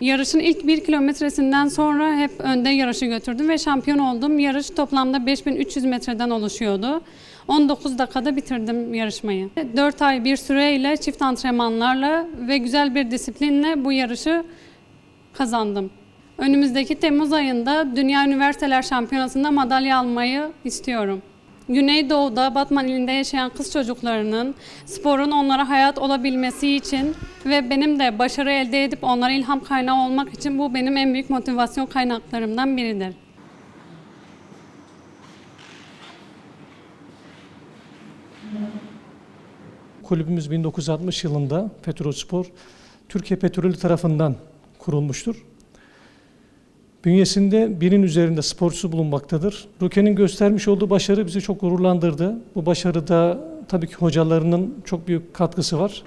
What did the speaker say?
Yarışın ilk bir kilometresinden sonra hep önde yarışı götürdüm ve şampiyon oldum. Yarış toplamda 5300 metreden oluşuyordu. 19 dakikada bitirdim yarışmayı. 4 ay bir süreyle çift antrenmanlarla ve güzel bir disiplinle bu yarışı kazandım. Önümüzdeki Temmuz ayında Dünya Üniversiteler Şampiyonası'nda madalya almayı istiyorum. Güneydoğu'da Batman ilinde yaşayan kız çocuklarının sporun onlara hayat olabilmesi için ve benim de başarı elde edip onlara ilham kaynağı olmak için bu benim en büyük motivasyon kaynaklarımdan biridir. Kulübümüz 1960 yılında Petrolspor Türkiye Petrolü tarafından kurulmuştur. Bünyesinde binin üzerinde sporcusu bulunmaktadır. Ruke'nin göstermiş olduğu başarı bizi çok gururlandırdı. Bu başarıda tabii ki hocalarının çok büyük katkısı var.